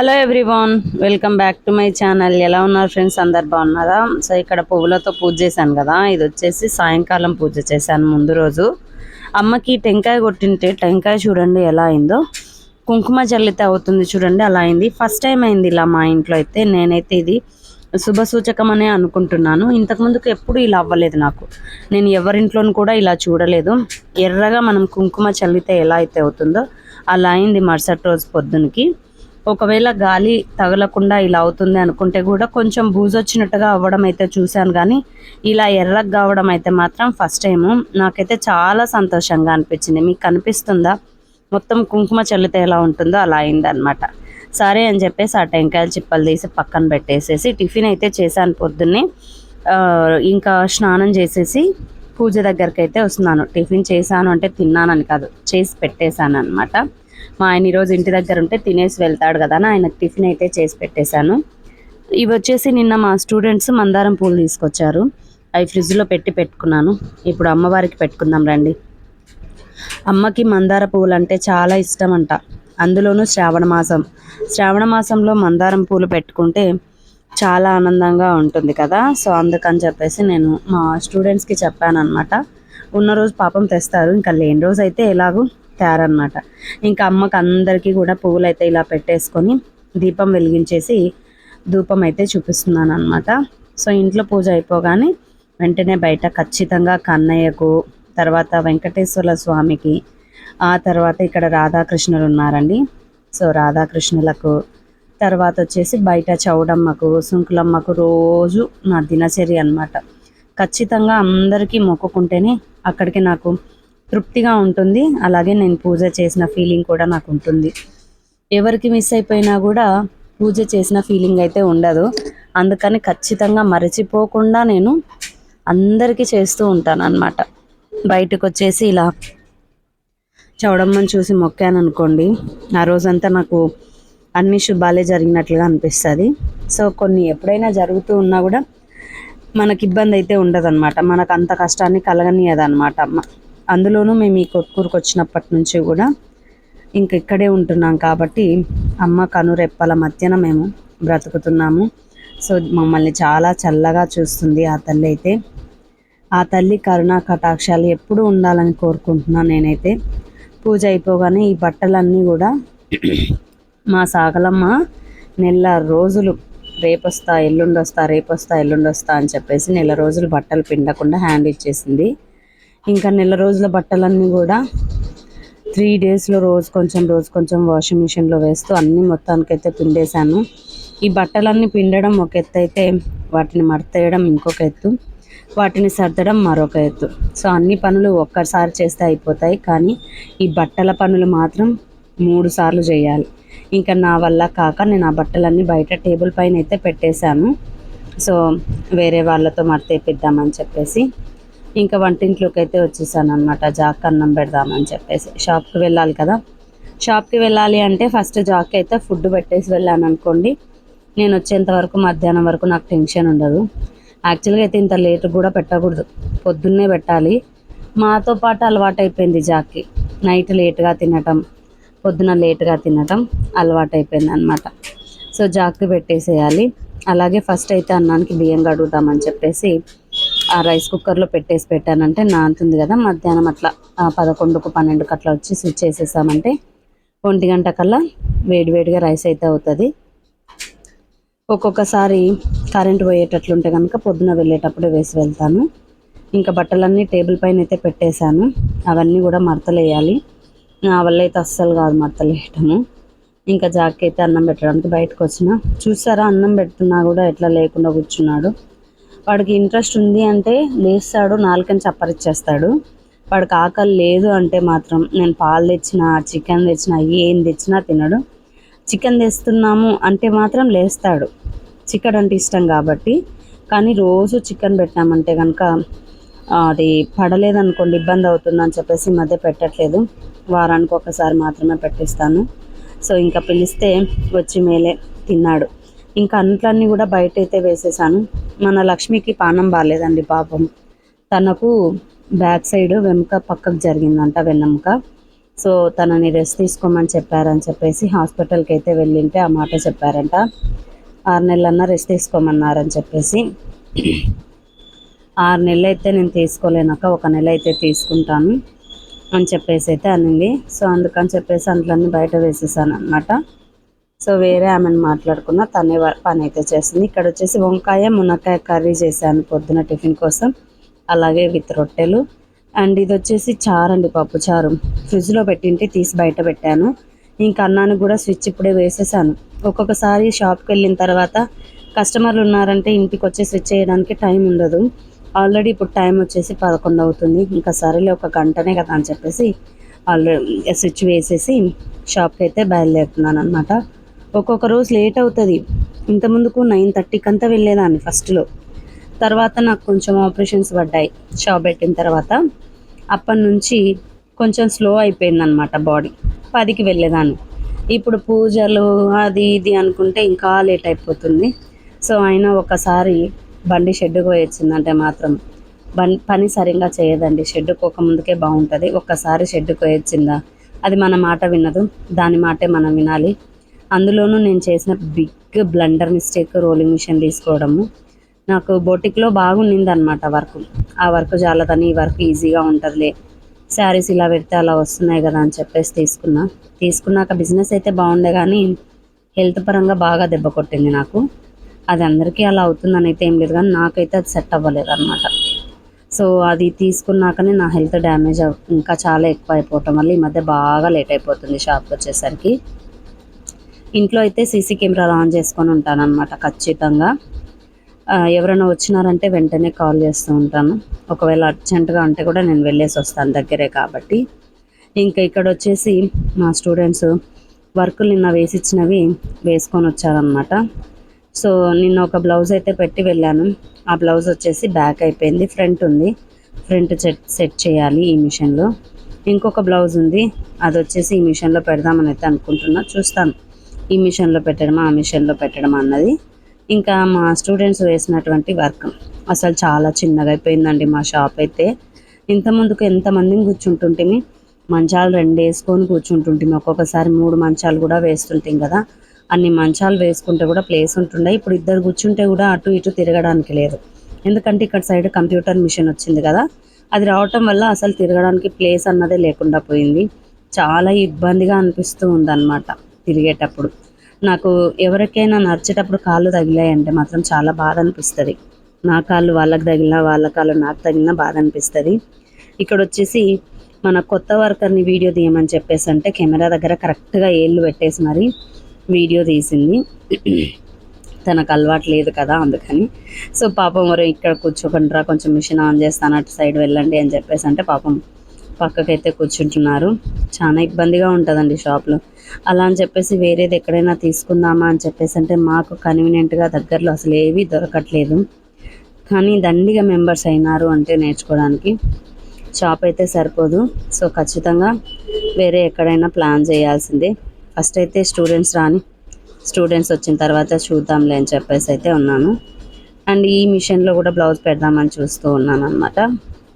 Hello everyone welcome back to my channel ఎలా ఉన్నారు friends అందరు బాగున్నారా? సో ఇక్కడ పువ్వులతో పూజ చేశాను కదా. ఇది వచ్చేసి సాయంకాలం పూజ చేశాను ముందు రోజు. అమ్మకి టెంకాయ కొట్టింటే టెంకాయ చూడండి ఎలా అయిందో. కుంకుమ జల్లితే అవుతుంది చూడండి అలా అయింది. ఫస్ట్ టైం అయింది ఇలా మా ఇంట్లో అయితే. నేనైతే ఇది శుభ సూచకమనే అనే అనుకుంటున్నాను ఇంతకుముందుకు ఎప్పుడు ఇలా అవ్వలేదు నాకు. నేను ఎవరింట్లోనూ కూడా ఇలా చూడలేదు. ఎర్రగా మనం కుంకుమ చల్లితే ఎలా అయితే అవుతుందో అలా అయింది మరుసటి రోజు పొద్దునకి ఒకవేళ గాలి తగలకుండా ఇలా అవుతుంది అనుకుంటే కూడా కొంచెం బూజొచ్చినట్టుగా అవ్వడం అయితే చూశాను కానీ ఇలా ఎర్రగా కావడం అయితే మాత్రం ఫస్ట్ టైము నాకైతే చాలా సంతోషంగా అనిపించింది. మీకు కనిపిస్తుందా? మొత్తం కుంకుమ చల్లితే ఎలా ఉంటుందో అలా అయిందనమాట సరే అని చెప్పేసి ఆ టెంకాయలు చిప్పలు తీసి పక్కన పెట్టేసేసి టిఫిన్ అయితే చేశాను పొద్దున్నే. ఇంకా స్నానం చేసేసి పూజ దగ్గరికి అయితే వస్తున్నాను. టిఫిన్ చేశాను అంటే తిన్నానని కాదు చేసి పెట్టేశాను అనమాట మా ఆయన ఈరోజు ఇంటి దగ్గర ఉంటే తినేసి వెళ్తాడు కదా అని ఆయనకు టిఫిన్ అయితే చేసి పెట్టేశాను. ఇవి వచ్చేసి నిన్న మా స్టూడెంట్స్ మందారం పూలు తీసుకొచ్చారు. అవి ఫ్రిడ్జ్లో పెట్టి పెట్టుకున్నాను. ఇప్పుడు అమ్మవారికి పెట్టుకుందాం రండి. అమ్మకి మందార పువ్వులు అంటే చాలా ఇష్టం అంట. అందులోనూ శ్రావణ మాసం. శ్రావణ మాసంలో మందారం పూలు పెట్టుకుంటే చాలా ఆనందంగా ఉంటుంది కదా. సో అందుకని చెప్పేసి నేను మా స్టూడెంట్స్కి చెప్పాను అనమాట ఉన్న రోజు పాపం తెస్తారు. ఇంకా లేని రోజు అయితే ఎలాగో తేరనమాట ఇంకా అమ్మకి అందరికీ కూడా పువ్వులు అయితే ఇలా పెట్టేసుకొని దీపం వెలిగించేసి ధూపం అయితే చూపిస్తున్నాను అనమాట సో ఇంట్లో పూజ అయిపోగానే వెంటనే బయట ఖచ్చితంగా కన్నయ్యకు తర్వాత వెంకటేశ్వర స్వామికి ఆ తర్వాత ఇక్కడ రాధాకృష్ణులు ఉన్నారండి. సో రాధాకృష్ణులకు తర్వాత వచ్చేసి బయట చౌడమ్మకు సుంకులమ్మకు రోజు నా దినచర్య అనమాట ఖచ్చితంగా అందరికీ మొక్కుకుంటేనే అక్కడికి నాకు తృప్తిగా ఉంటుంది. అలాగే నేను పూజ చేసిన ఫీలింగ్ కూడా నాకు ఉంటుంది. ఎవరికి మిస్ అయిపోయినా కూడా పూజ చేసిన ఫీలింగ్ అయితే ఉండదు. అందుకని ఖచ్చితంగా మరచిపోకుండా నేను అందరికీ చేస్తూ ఉంటాను అన్నమాట బయటకు వచ్చేసి ఇలా చౌడమ్మని చూసి మొక్కాను అనుకోండి ఆ రోజంతా నాకు అన్ని శుభాలే జరిగినట్లుగా అనిపిస్తుంది. సో కొన్ని ఎప్పుడైనా జరుగుతూ ఉన్నా కూడా మనకి ఇబ్బంది అయితే ఉండదన్నమాట. మనకు అంత కష్టాన్ని కలగనియదన్నమాట అమ్మ. అందులోనూ మేము ఈ కొట్టుకూరుకు వచ్చినప్పటి నుంచి కూడా ఇంక ఇక్కడే ఉంటున్నాం కాబట్టి అమ్మ కనురెప్పల మధ్యన మేము బ్రతుకుతున్నాము. సో మమ్మల్ని చాలా చల్లగా చూస్తుంది ఆ తల్లి అయితే. ఆ తల్లి కరుణా కటాక్షాలు ఎప్పుడూ ఉండాలని కోరుకుంటున్నాను నేనైతే. పూజ అయిపోగానే ఈ బట్టలన్నీ కూడా మా సాగలమ్మ నెల రోజులు రేపొస్తా ఎల్లుండొస్తా రేపొస్తా ఎల్లుండొస్తా అని చెప్పేసి నెల రోజులు బట్టలు పిండకుండా హ్యాండ్ ఇచ్చేసింది ఇంకా నెల రోజుల బట్టలన్నీ కూడా త్రీ డేస్లో రోజు కొంచెం రోజు కొంచెం వాషింగ్ మిషన్లో వేస్తూ అన్నీ మొత్తానికైతే పిండేశాను. ఈ బట్టలన్నీ పిండడం ఒక ఎత్తు అయితే వాటిని మడతేయడం ఇంకొక ఎత్తు వాటిని సర్దడం మరొక ఎత్తు. సో అన్ని పనులు ఒక్కసారి చేస్తే అయిపోతాయి. కానీ ఈ బట్టల పనులు మాత్రం మూడు సార్లు చేయాలి. ఇంకా నా వల్ల కాక నేను ఆ బట్టలన్నీ బయట టేబుల్ పైన అయితే పెట్టేశాను. సో వేరే వాళ్ళతో మడతేపిద్దామని చెప్పేసి ఇంకా వంటింట్లోకి అయితే వచ్చేసాను అనమాట జాక్ అన్నం పెడదామని చెప్పేసి. షాప్కి వెళ్ళాలి కదా. షాప్కి వెళ్ళాలి అంటే ఫస్ట్ జాక్ అయితే ఫుడ్ పెట్టేసి వెళ్ళాను అనుకోండి నేను వచ్చేంత వరకు మధ్యాహ్నం వరకు నాకు టెన్షన్ ఉండదు. యాక్చువల్గా అయితే ఇంత లేట్ కూడా పెట్టకూడదు. పొద్దున్నే పెట్టాలి. మాతో పాటు అలవాటు అయిపోయింది జాక్కి. నైట్ లేట్గా తినటం పొద్దున లేట్గా తినటం అలవాటు అయిపోయింది అనమాట సో జాక్కి పెట్టేసేయాలి. అలాగే ఫస్ట్ అయితే అన్నానికి బియ్యం కడుగుతామని చెప్పేసి ఆ రైస్ కుక్కర్లో పెట్టేసి పెట్టానంటే నానుతుంది కదా మధ్యాహ్నం అట్లా ఆ పదకొండుకు పన్నెండుకు అట్లా వచ్చి స్విచ్ చేసేసామంటే ఒంటి గంట కల్లా వేడివేడిగా రైస్ అయితే అవుతుంది. ఒక్కొక్కసారి కరెంట్ పోయేటట్లుంటే కనుక పొద్దున వెళ్ళేటప్పుడు వేసి వెళ్తాను. ఇంకా బట్టలన్నీ టేబుల్ పైన అయితే పెట్టేశాను. అవన్నీ కూడా మడతలేయాలి నా వల్ల అయితే అస్సలు కాదు మడతలేయటము ఇంకా జాకి అయితే అన్నం పెట్టడానికి బయటకు వచ్చిన చూసారా అన్నం పెడుతున్నా కూడా ఎట్లా లేకుండా కూర్చున్నాడు. వాడికి ఇంట్రెస్ట్ ఉంది అంటే లేస్తాడు నాలుకని చప్పరిచ్చేస్తాడు. వాడికి ఆకలి లేదు అంటే మాత్రం నేను పాలు తెచ్చినా చికెన్ తెచ్చినా ఏం తెచ్చినా తినడు. చికెన్ తెస్తున్నాము అంటే మాత్రం లేస్తాడు. చికెన్ అంటే ఇష్టం కాబట్టి. కానీ రోజు చికెన్ పెట్టామంటే కనుక అది పడలేదనుకోండి ఇబ్బంది అవుతుందని చెప్పేసి ఈ మధ్య పెట్టట్లేదు. వారానికి ఒకసారి మాత్రమే పెట్టిస్తాను. సో ఇంకా పిలిస్తే వచ్చి మేలే తిన్నాడు. ఇంకా అంట్లన్నీ కూడా బయట అయితే వేసేసాను. మన లక్ష్మికి పానం బాగాలేదండి పాపం. తనకు బ్యాక్ సైడ్ వెనుక పక్కకు జరిగిందంట వెన్నెముక. సో తనని రెస్ట్ తీసుకోమని చెప్పారని చెప్పేసి హాస్పిటల్కి అయితే వెళ్ళింటే ఆ మాట చెప్పారంట. ఆరు నెలలన్నా రెస్ట్ తీసుకోమన్నారని చెప్పేసి. ఆరు నెలలు అయితే నేను తీసుకోలేనక ఒక నెల అయితే తీసుకుంటాను అని చెప్పేసి అయితే అనింది. సో అందుకని చెప్పేసి అంట్లన్నీ బయట వేసేసాను అనమాట సో వేరే ఆమెను మాట్లాడుకున్న తనే వ- పని అయితే చేస్తుంది. ఇక్కడ వచ్చేసి వంకాయ మునక్కాయ కర్రీ చేశాను పొద్దున టిఫిన్ కోసం. అలాగే విత్ రొట్టెలు. అండ్ ఇది వచ్చేసి చారు అండి పప్పు చారు. ఫ్రిడ్జ్లో పెట్టింటే తీసి బయట పెట్టాను. ఇంకా అన్నానికి కూడా స్విచ్ ఇప్పుడే వేసేసాను. ఒక్కొక్కసారి షాప్కి వెళ్ళిన తర్వాత కస్టమర్లు ఉన్నారంటే ఇంటికి వచ్చి స్విచ్ చేయడానికి టైం ఉండదు. ఆల్రెడీ ఇప్పుడు టైం వచ్చేసి పదకొండు అవుతుంది. ఇంకా సరేలే ఒక గంటనే కదా అని చెప్పేసి ఆల్రెడీ స్విచ్ వేసేసి షాప్కి అయితే బయలుదేరుతున్నాను అనమాట ఒక్కొక్క రోజు లేట్ అవుతుంది. ఇంత ముందుకు నైన్ థర్టీకి అంతా వెళ్ళేదాన్ని ఫస్ట్లో. తర్వాత నాకు కొంచెం ఆపరేషన్స్ పడ్డాయి. షాప్ పెట్టిన తర్వాత అప్పటి నుంచి కొంచెం స్లో అయిపోయింది అనమాట బాడీ. పదికి వెళ్ళేదాన్ని. ఇప్పుడు పూజలు అది ఇది అనుకుంటే ఇంకా లేట్ అయిపోతుంది. సో అయినా ఒకసారి బండి షెడ్డుకు పోయొచ్చిందంటే మాత్రం బన్ పని సరిగ్గా చేయదండి. షెడ్డుకు ఒక ముందుకే బాగుంటుంది. ఒక్కసారి షెడ్డుకు పోయొచ్చిందా? అది మన మాట వినదు. దాని మాటే మనం వినాలి. అందులోనూ నేను చేసిన big blunder mistake rolling machine తీసుకోవడము. నాకు బొటిక్లో బాగుండింది అనమాట వర్క్. ఆ వర్క్ చాలదని ఈ వర్క్ ఈజీగా ఉంటుందిలే. శారీస్ ఇలా పెడితే అలా వస్తున్నాయి కదా అని చెప్పేసి తీసుకున్నా. తీసుకున్నాక బిజినెస్ అయితే బాగుండే కానీ హెల్త్ పరంగా బాగా దెబ్బ కొట్టింది నాకు. అది అందరికీ అలా అవుతుందని అయితే ఏం లేదు కానీ నాకైతే అది సెట్ అవ్వలేదు అనమాట సో అది తీసుకున్నాకనే నా హెల్త్ డ్యామేజ్ ఇంకా చాలా ఎక్కువ అయిపోవటం వల్ల ఈ మధ్య బాగా లేట్ అయిపోతుంది షాప్కి వచ్చేసరికి. ఇంట్లో అయితే సీసీ కెమెరాలు ఆన్ చేసుకొని ఉంటాను అనమాట ఖచ్చితంగా ఎవరైనా వచ్చినారంటే వెంటనే కాల్ చేస్తూ ఉంటాను. ఒకవేళ అర్జెంటుగా ఉంటే కూడా నేను వెళ్ళేసి వస్తాను దగ్గరే కాబట్టి. ఇంకా ఇక్కడ వచ్చేసి మా స్టూడెంట్స్ వర్కులు నిన్న వేసిచ్చినవి వేసుకొని వచ్చారనమాట సో నిన్న ఒక బ్లౌజ్ అయితే పెట్టి వెళ్ళాను. ఆ బ్లౌజ్ వచ్చేసి బ్యాక్ అయిపోయింది ఫ్రంట్ ఉంది. ఫ్రంట్ సెట్ సెట్ చేయాలి ఈ మిషన్లో. ఇంకొక బ్లౌజ్ ఉంది అది వచ్చేసి ఈ మిషన్లో పెడదామని అయితే అనుకుంటున్నా. చూస్తాను. ఈ మిషన్లో పెట్టడమా ఆ మిషన్లో పెట్టడం అన్నది. ఇంకా మా స్టూడెంట్స్ వేసినటువంటి వర్క్ అసలు చాలా చిన్నగా అయిపోయిందండి మా షాప్ అయితే. ఇంత ముందుకు ఎంతమందిని కూర్చుంటుంటిమి? మంచాలు రెండు వేసుకొని కూర్చుంటుంటిమి. ఒక్కొక్కసారి మూడు మంచాలు కూడా వేస్తుంటాం కదా. అన్ని మంచాలు వేసుకుంటే కూడా ప్లేస్ ఉంటుండే. ఇప్పుడు ఇద్దరు కూర్చుంటే కూడా అటు ఇటు తిరగడానికి లేదు. ఎందుకంటే ఇక్కడ సైడ్ కంప్యూటర్ మిషన్ వచ్చింది కదా. అది రావటం వల్ల అసలు తిరగడానికి ప్లేస్ అన్నదే లేకుండా పోయింది. చాలా ఇబ్బందిగా అనిపిస్తూ ఉందన్నమాట. తిరిగేటప్పుడు. నాకు ఎవరికైనా నడిచేటప్పుడు కాళ్ళు తగిలాయంటే మాత్రం చాలా బాధ అనిపిస్తుంది. నా కాళ్ళు వాళ్ళకి తగిలినా వాళ్ళ కాళ్ళు నాకు తగిలినా బాధ అనిపిస్తుంది. ఇక్కడ వచ్చేసి మన కొత్త వర్కర్ని వీడియో తీయమని చెప్పేసి అంటే కెమెరా దగ్గర కరెక్ట్గా ఏళ్ళు పెట్టేసి మరి వీడియో తీసింది. తనకు అలవాటు లేదు కదా అందుకని. సో పాపం మరి ఇక్కడ కూర్చోకుండా కొంచెం మిషన్ ఆన్ చేస్తాను అటు సైడ్ వెళ్ళండి అని చెప్పేసి అంటే పాపం పక్కకైతే కూర్చుంటున్నారు. చాలా ఇబ్బందిగా ఉంటుందండి షాప్లో. అలా అని చెప్పేసి వేరేది ఎక్కడైనా తీసుకుందామా అని చెప్పేసి అంటే మాకు కన్వీనియంట్గా దగ్గరలో అసలు ఏవి దొరకట్లేదు. కానీ దండిగా మెంబర్స్ అయినారు అంటే నేర్చుకోవడానికి షాప్ అయితే సరిపోదు. సో ఖచ్చితంగా వేరే ఎక్కడైనా ప్లాన్ చేయాల్సిందే. ఫస్ట్ అయితే స్టూడెంట్స్ రాని స్టూడెంట్స్ వచ్చిన తర్వాత చూద్దాంలే అని చెప్పేసి అయితే ఉన్నాను. అండ్ ఈ మిషన్లో కూడా బ్లౌజ్ పెడదామని చూస్తూ ఉన్నాను అనమాట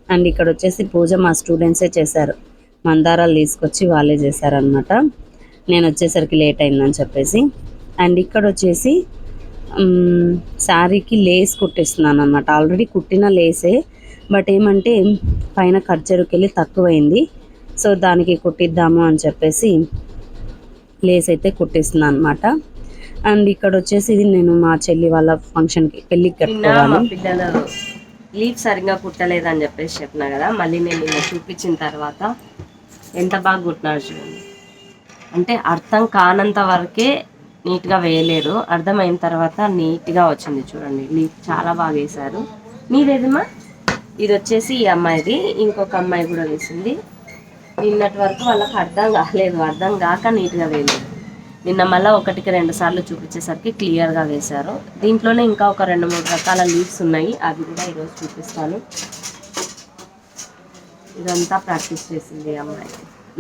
అండ్ ఇక్కడ వచ్చేసి పూజ మా స్టూడెంట్సే చేశారు. మందారాలు తీసుకొచ్చి వాళ్ళే చేశారనమాట నేను వచ్చేసరికి లేట్ అయిందని చెప్పేసి. అండ్ ఇక్కడ వచ్చేసి శారీకి లేస్ కుట్టిస్తున్నాను అనమాట ఆల్రెడీ కుట్టిన లేసే బట్ ఏమంటే పైన ఖర్చరుకి వెళ్ళి తక్కువైంది. సో దానికి కుట్టిద్దాము అని చెప్పేసి లేస్ అయితే కుట్టిస్తున్నాను అనమాట అండ్ ఇక్కడ వచ్చేసి ఇది నేను మా చెల్లి వాళ్ళ ఫంక్షన్కి పెళ్ళికి కట్టుకోవాలి. లీఫ్ సరిగ్గా సరిగ్గా కుట్టలేదని చెప్పేసి చెప్పిన కదా మళ్ళీ నేను నిన్న చూపించిన తర్వాత ఎంత బాగా కుట్టినారు చూడండి. అంటే అర్థం కానంత వరకే నీట్గా వేయలేరు. అర్థమైన తర్వాత నీట్గా వచ్చింది చూడండి. లీఫ్ చాలా బాగా వేశారు. మీదేదమ్మా? ఇది వచ్చేసి ఈ అమ్మాయిది. ఇంకొక అమ్మాయి కూడా వేసింది. నిన్నటి వరకు వాళ్ళకి అర్థం కాలేదు. అర్థం కాక నీట్గా వేయలేదు. నిన్న మళ్ళీ ఒకటికి రెండు సార్లు చూపించేసరికి క్లియర్గా వేశారు. దీంట్లోనే ఇంకా ఒక రెండు మూడు రకాల లీవ్స్ ఉన్నాయి. అవి కూడా ఈరోజు చూపిస్తాను. ఇదంతా ప్రాక్టీస్ చేసింది అమ్మాయి.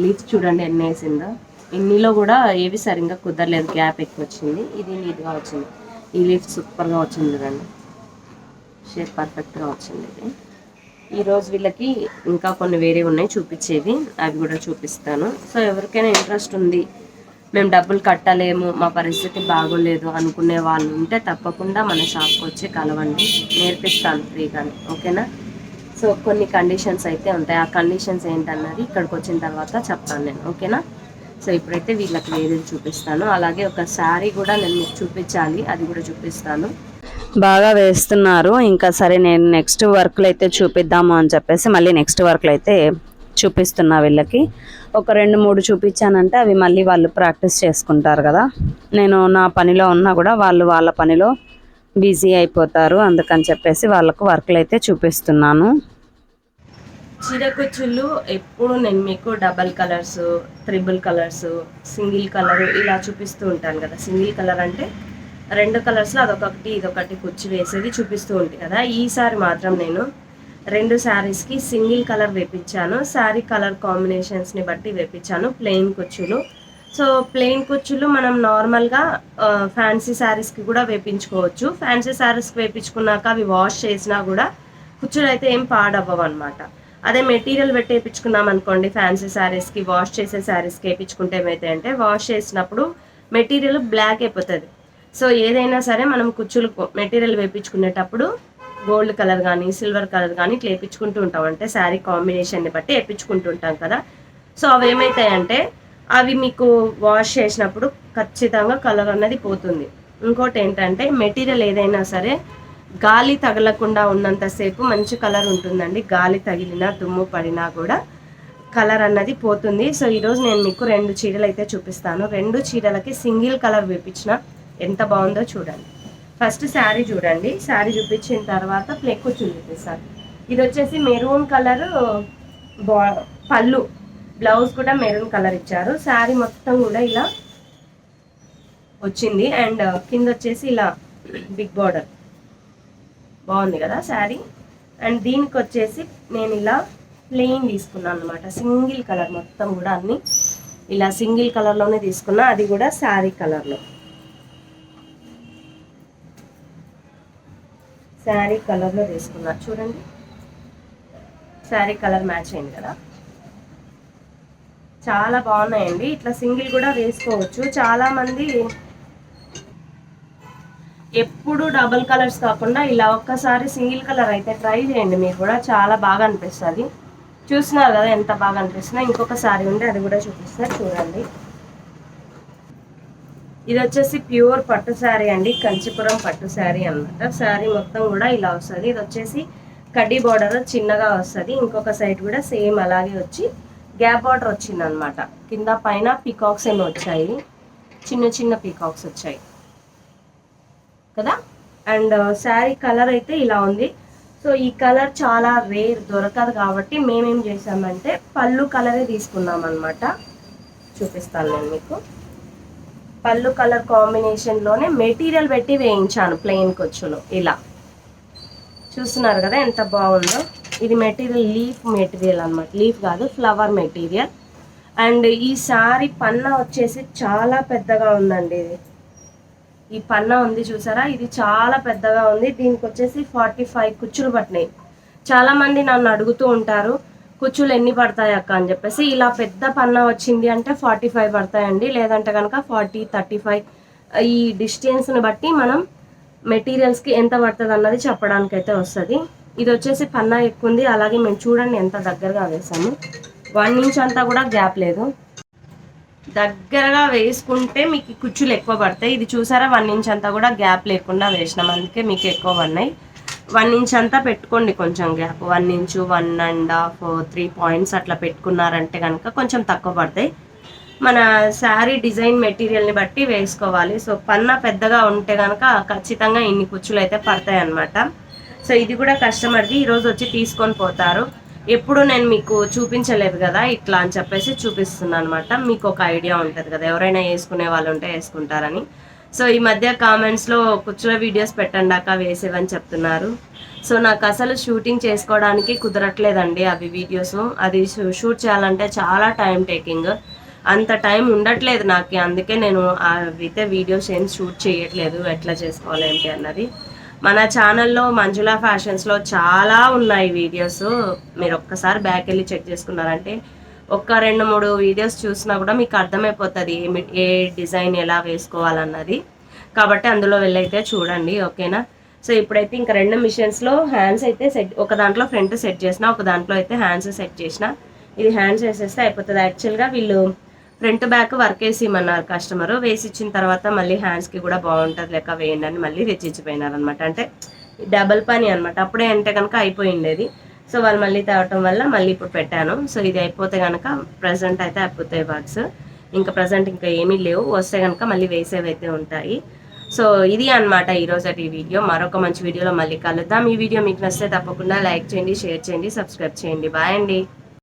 లీవ్స్ చూడండి ఎన్ని వేసిందో. ఇన్నిలో కూడా ఏవి సరిగ్గా కుదరలేదు. గ్యాప్ ఎక్కువ వచ్చింది ఇది నీట్గా వచ్చింది. ఈ లీఫ్ సూపర్గా వచ్చింది చూడండి. షేప్ పర్ఫెక్ట్గా వచ్చింది ఇది. ఈరోజు వీళ్ళకి ఇంకా కొన్ని వేరే ఉన్నాయి. చూపించేవి. అవి కూడా చూపిస్తాను. సో ఎవరికైనా ఇంట్రెస్ట్ ఉంది మేము డబ్బులు కట్టలేము మా పరిస్థితి బాగోలేదు అనుకునే వాళ్ళు ఉంటే తప్పకుండా మన షాప్కి వచ్చి కలవండి. నేర్పిస్తాను ఫ్రీగానే ఓకేనా? సో కొన్ని కండిషన్స్ అయితే ఉంటాయి. ఆ కండిషన్స్ ఏంటన్నది ఇక్కడికి వచ్చిన తర్వాత చెప్తాను నేను ఓకేనా? సో ఇప్పుడైతే వీళ్ళకి వేరేది చూపిస్తాను. అలాగే ఒక శారీ కూడా నేను మీకు చూపించాలి అది కూడా చూపిస్తాను. బాగా వేస్తున్నారు. ఇంకా సరే నేను నెక్స్ట్ వర్క్లు అయితే చూపిద్దాము అని చెప్పేసి మళ్ళీ నెక్స్ట్ వర్క్లు అయితే చూపిస్తున్నా వీళ్ళకి. ఒక రెండు మూడు చూపించానంటే అవి మళ్ళీ వాళ్ళు ప్రాక్టీస్ చేసుకుంటారు కదా. నేను నా పనిలో ఉన్నా కూడా వాళ్ళు వాళ్ళ పనిలో బిజీ అయిపోతారు. అందుకని చెప్పేసి వాళ్ళకు వర్క్లు అయితే చూపిస్తున్నాను. చీరకుచ్చులు ఎప్పుడు నేను మీకు double colours triple colours single colour ఇలా చూపిస్తూ ఉంటాను కదా. సింగిల్ కలర్ అంటే రెండు కలర్స్లో అదొకటి ఇదొకటి కుచ్చు వేసేది చూపిస్తూ ఉంటుంది కదా. ఈసారి మాత్రం నేను రెండు శారీస్కి సింగిల్ కలర్ వేపించాను. శారీ కలర్ కాంబినేషన్స్ని బట్టి వేపించాను. ప్లెయిన్ కుచ్చులు. సో ప్లెయిన్ కుచ్చులు మనం నార్మల్గా ఫ్యాన్సీ శారీస్కి కూడా వేపించుకోవచ్చు. ఫ్యాన్సీ శారీస్కి వేపించుకున్నాక అవి వాష్ చేసినా కూడా కుచ్చులు అయితే ఏం పాడవ్వవు అనమాట అదే మెటీరియల్ పెట్టి వేయించుకున్నాం అనుకోండి ఫ్యాన్సీ శారీస్కి వాష్ చేసే శారీస్కి వేయించుకుంటే ఏమైతే అంటే వాష్ చేసినప్పుడు మెటీరియల్ బ్లాక్ అయిపోతుంది. సో ఏదైనా సరే మనం కుచ్చులు మెటీరియల్ వేయించుకునేటప్పుడు గోల్డ్ కలర్ కానీ సిల్వర్ కలర్ కానీ ఇట్లా వేయించుకుంటూ ఉంటాం. అంటే శారీ కాంబినేషన్ని బట్టి వేయించుకుంటూ ఉంటాం కదా. సో అవి ఏమవుతాయంటే అవి మీకు వాష్ చేసినప్పుడు ఖచ్చితంగా కలర్ అన్నది పోతుంది. ఇంకోటి ఏంటంటే మెటీరియల్ ఏదైనా సరే గాలి తగలకుండా ఉన్నంతసేపు మంచి కలర్ ఉంటుందండి. గాలి తగిలినా దుమ్ము పడినా కూడా కలర్ అన్నది పోతుంది. సో ఈరోజు నేను మీకు రెండు చీరలు అయితే చూపిస్తాను. రెండు చీరలకి సింగిల్ కలర్ వేపించిన ఎంత బాగుందో చూడండి. ఫస్ట్ శారీ చూడండి. శారీ చూపించిన తర్వాత ప్లెక్ చూపిస్తాను. ఇది వచ్చేసి మెరూన్ కలర్ బా పళ్ళు. బ్లౌజ్ కూడా మెరూన్ కలర్ ఇచ్చారు. శారీ మొత్తం కూడా ఇలా వచ్చింది. అండ్ కింద వచ్చేసి ఇలా బిగ్ బార్డర్. బాగుంది కదా శారీ. అండ్ దీనికి వచ్చేసి నేను ఇలా ప్లెయిన్ తీసుకున్నాను అనమాట సింగిల్ కలర్ మొత్తం కూడా అన్నీ. ఇలా సింగిల్ కలర్లోనే తీసుకున్నా. అది కూడా శారీ కలర్లో. శారీ కలర్లో తీసుకున్నా. చూడండి. శారీ కలర్ మ్యాచ్ అయింది కదా. చాలా బాగున్నాయండి. ఇట్లా సింగిల్ కూడా వేసుకోవచ్చు. చాలా మంది ఎప్పుడు డబుల్ కలర్స్ కాకుండా ఇలా ఒక్కసారి సింగిల్ కలర్ అయితే ట్రై చేయండి. మీరు కూడా చాలా బాగా అనిపిస్తుంది. చూసినారు కదా ఎంత బాగా అనిపిస్తుందో ఇంకొక సారీ ఉంటే అది కూడా చూపిస్తారు చూడండి. ఇది వచ్చేసి ప్యూర్ పట్టు శారీ అండి కంచిపురం పట్టు శారీ అన్నమాట. శారీ మొత్తం కూడా ఇలా వస్తుంది. ఇది వచ్చేసి కడ్డీ బార్డర్ చిన్నగా వస్తుంది. ఇంకొక సైడ్ కూడా సేమ్ అలాగే వచ్చి గ్యాప్ బార్డర్ వచ్చింది అనమాట కింద పైన పీకాక్స్ ఏమో వచ్చాయి. చిన్న చిన్న పీకాక్స్ వచ్చాయి. కదా? అండ్ uh, శారీ కలర్ అయితే ఇలా ఉంది. సో ఈ కలర్ చాలా రేర్ దొరకదు కాబట్టి మేమేం చేసామంటే పళ్ళు కలరే తీసుకున్నాం అనమాట చూపిస్తాను నేను మీకు. పళ్ళు కలర్ కాంబినేషన్లోనే మెటీరియల్ పెట్టి వేయించాను ప్లెయిన్ కొచ్చులు ఇలా. చూస్తున్నారు కదా ఎంత బాగుందో? ఇది మెటీరియల్ లీఫ్ మెటీరియల్ అనమాట లీఫ్ కాదు ఫ్లవర్ మెటీరియల్. అండ్ ఈ సారీ పన్న వచ్చేసి చాలా పెద్దగా ఉందండి ఇది. ఈ పన్న ఉంది చూసారా? ఇది చాలా పెద్దగా ఉంది. దీనికి వచ్చేసి ఫార్టీ ఫైవ్ కుచ్చులు పట్టినాయి. చాలా మంది నన్ను అడుగుతూ ఉంటారు కుచ్చులు ఎన్ని పడతాయి అక్క అని చెప్పేసి ఇలా పెద్ద పన్న వచ్చింది అంటే ఫార్టీ ఫైవ్ పడతాయండి. లేదంటే కనుక ఫార్టీ థర్టీ ఫైవ్. ఈ డిస్టెన్స్ని బట్టి మనం మెటీరియల్స్కి ఎంత పడుతుంది అన్నది చెప్పడానికి అయితే వస్తుంది. ఇది వచ్చేసి పన్నా ఎక్కువ ఉంది అలాగే మేము చూడండి ఎంత దగ్గరగా వేసాము. వన్ ఇంచ్ అంతా కూడా గ్యాప్ లేదు. దగ్గరగా వేసుకుంటే మీకు కుచ్చులు ఎక్కువ పడతాయి. ఇది చూసారా? వన్ ఇంచ్ అంతా కూడా గ్యాప్ లేకుండా వేసినాం. అందుకే మీకు ఎక్కువ పడినాయి. వన్ ఇంచ్ అంతా పెట్టుకోండి కొంచెం gap. One inch one and half three points అట్లా పెట్టుకున్నారంటే కనుక కొంచెం తక్కువ పడతాయి. మన శారీ డిజైన్ మెటీరియల్ని బట్టి వేసుకోవాలి. సో పన్న పెద్దగా ఉంటే కనుక ఖచ్చితంగా ఇన్ని కుచ్చులు అయితే పడతాయి అన్నమాట సో ఇది కూడా కస్టమర్ది ఈరోజు వచ్చి తీసుకొని పోతారు. ఎప్పుడు నేను మీకు చూపించలేదు కదా ఇట్లా అని చెప్పేసి చూపిస్తున్నాను అనమాట మీకు ఒక ఐడియా ఉంటుంది కదా ఎవరైనా వేసుకునే వాళ్ళు ఉంటే వేసుకుంటారని. సో ఈ మధ్య కామెంట్స్లో కుచ్చుల వీడియోస్ పెట్టండాక వేసేవని చెప్తున్నారు. సో నాకు అసలు షూటింగ్ చేసుకోవడానికి కుదరట్లేదండి అవి వీడియోస్ అది షూట్ చేయాలంటే చాలా టైం టేకింగ్ అంత టైం ఉండట్లేదు నాకు అందుకే నేను అయితే వీడియోస్ ఏం షూట్ చేయట్లేదు ఎట్లా చేసుకోవాలి ఏంటి అన్నది. మన ఛానల్లో మంజులా ఫ్యాషన్స్లో చాలా ఉన్నాయి వీడియోస్ మీరు ఒక్కసారి బ్యాక్ వెళ్ళి చెక్ చేసుకున్నారంటే ఒక్క రెండు మూడు వీడియోస్ చూసినా కూడా మీకు అర్థమైపోతుంది ఏమి ఏ డిజైన్ ఎలా వేసుకోవాలన్నది. కాబట్టి అందులో వెళ్ళైతే చూడండి ఓకేనా? సో ఇప్పుడైతే ఇంకా రెండు మిషన్స్లో హ్యాండ్స్ అయితే సెట్ ఒక దాంట్లో ఫ్రంట్ సెట్ చేసిన ఒక దాంట్లో అయితే హ్యాండ్స్ సెట్ చేసిన ఇది హ్యాండ్స్ వేసేస్తే అయిపోతుంది. యాక్చువల్గా వీళ్ళు ఫ్రంట్ బ్యాక్ వర్క్ వేసి ఇమ్మన్నారు కస్టమర్. వేసి ఇచ్చిన తర్వాత మళ్ళీ హ్యాండ్స్కి కూడా బాగుంటుంది లెక్క వేయండి అని మళ్ళీ తెచ్చిచ్చిపోయినారు అనమాట అంటే డబల్ పని అనమాట అప్పుడే అంటే కనుక అయిపోయిండేది. సో వాళ్ళు మళ్ళీ తేవటం వల్ల మళ్ళీ ఇప్పుడు పెట్టాను. సో ఇది అయిపోతే కనుక ప్రజెంట్ అయితే అయిపోతాయి వర్క్స్ ఇంకా ప్రజెంట్ ఇంకా ఏమీ లేవు. వస్తే కనుక మళ్ళీ వేసేవి అయితే ఉంటాయి. సో ఇది అన్నమాట ఈ రోజు ఈ వీడియో. మరొక మంచి వీడియోలో మళ్ళీ కలుద్దాం. ఈ వీడియో మీకు నచ్చితే తప్పకుండా లైక్ చేయండి షేర్ చేయండి సబ్స్క్రైబ్ చేయండి. బాయ్ అండి.